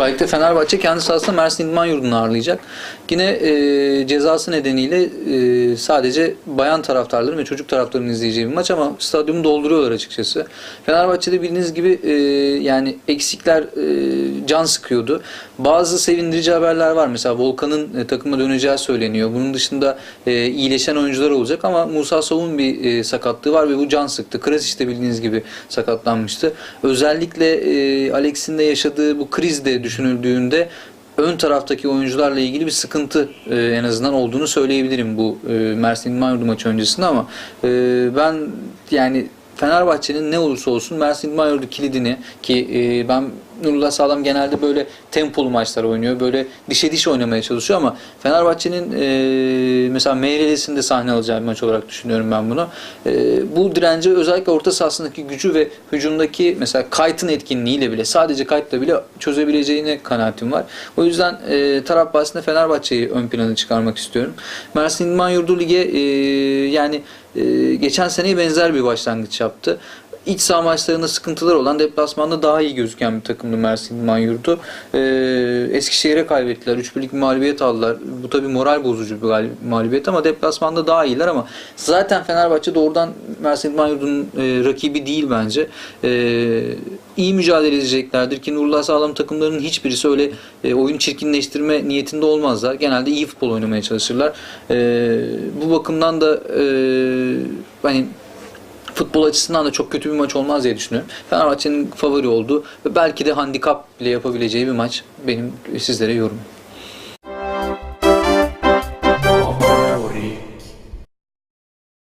Süper Lig'de Fenerbahçe kendi sahasında Mersin İdman Yurdu'nu ağırlayacak. Yine e, cezası nedeniyle e, sadece bayan taraftarların ve çocuk taraftarının izleyeceği bir maç ama stadyumu dolduruyorlar açıkçası. Fenerbahçe'de bildiğiniz gibi e, yani eksikler e, can sıkıyordu. Bazı sevindirici haberler var. Mesela Volkan'ın e, takıma döneceği söyleniyor. Bunun dışında e, iyileşen oyuncular olacak ama Musa Sov'un bir e, sakatlığı var ve bu can sıktı. Krasic de bildiğiniz gibi sakatlanmıştı. Özellikle e, Alex'in de yaşadığı bu kriz de düşünüldüğünde ön taraftaki oyuncularla ilgili bir sıkıntı e, en azından olduğunu söyleyebilirim bu e, Mersin İdman maçı öncesinde ama e, ben yani Fenerbahçe'nin ne olursa olsun Mersin İdman kilidini ki e, ben Nurullah Sağlam genelde böyle tempolu maçlar oynuyor. Böyle dişe diş oynamaya çalışıyor ama Fenerbahçe'nin e, mesela Meyrelis'in sahne alacağı bir maç olarak düşünüyorum ben bunu. E, bu direnci özellikle orta sahasındaki gücü ve hücumdaki mesela Kayt'ın etkinliğiyle bile sadece Kayt'la bile çözebileceğine kanaatim var. O yüzden e, taraf bahsinde Fenerbahçe'yi ön plana çıkarmak istiyorum. Mersin İdman Yurdu Lig'e e, yani e, geçen seneye benzer bir başlangıç yaptı. İç saha maçlarında sıkıntılar olan deplasmanda daha iyi gözüken bir takımdı Mersin İdman Yurdu. Ee, Eskişehir'e kaybettiler. 3 birlik bir mağlubiyet aldılar. Bu tabi moral bozucu bir mağlubiyet ama deplasmanda daha iyiler ama zaten Fenerbahçe doğrudan Mersin İdman Yurdu'nun e, rakibi değil bence. Ee, iyi mücadele edeceklerdir ki Nurullah Sağlam takımlarının hiçbirisi öyle e, oyun çirkinleştirme niyetinde olmazlar. Genelde iyi futbol oynamaya çalışırlar. Ee, bu bakımdan da e, hani futbol açısından da çok kötü bir maç olmaz diye düşünüyorum. Fenerbahçe'nin favori olduğu ve belki de handikap bile yapabileceği bir maç benim sizlere yorum.